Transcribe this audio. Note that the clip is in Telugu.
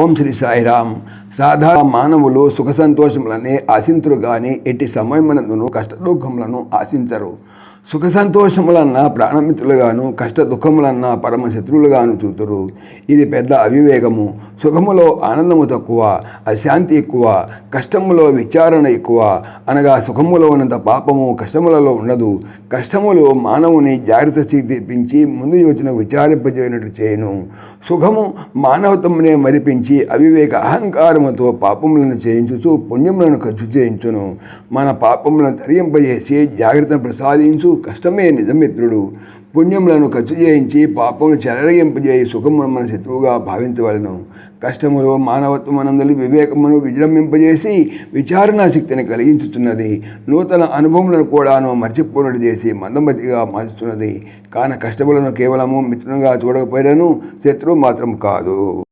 ఓం శ్రీ సాయిరామ్. సాధారణ మానవులు సుఖ సంతోషములనే ఆశింతురు కానీ ఎట్టి సమయమునందును కష్ట దుఃఖములను ఆశించరు. సుఖ సంతోషములన్నా ప్రాణమిత్రులుగాను కష్ట దుఃఖములన్నా పరమ శత్రువులుగాను చూతురు. ఇది పెద్ద అవివేకము. సుఖములో ఆనందము తక్కువ అశాంతి ఎక్కువ కష్టములో విచారణ ఎక్కువ. అనగా సుఖములో ఉన్నంత పాపము కష్టములలో ఉండదు. కష్టములు మానవుని జాగ్రత్త స్థితి తెప్పించి ముందు యోచన విచారింపజేయనట్టు చేయను. సుఖము మానవత్వమునే మరిపించి అవివేక అహంకారముతో పాపములను చేయించుచు పుణ్యములను ఖర్చు చేయించును. మన పాపములను తరిగింపజేసి జాగ్రత్తను ప్రసాదించు. కష్టమే నిజమిత్రుడు పుణ్యములను ఖర్చు చేయించి పాపములు చెలరగింపజేయి సుఖమును మన శత్రువుగా భావించవలను. కష్టములు మానవత్వమనందలి వివేకమును విజృంభింపజేసి విచారణాశక్తిని కలిగించుతున్నది నూతన అనుభవములను కూడాను మర్చిపోనట్టు చేసి మందమతిగా మార్చుతున్నది కాన కష్టములను కేవలము మిత్రునిగా చూడకపోయినను శత్రువు మాత్రం కాదు.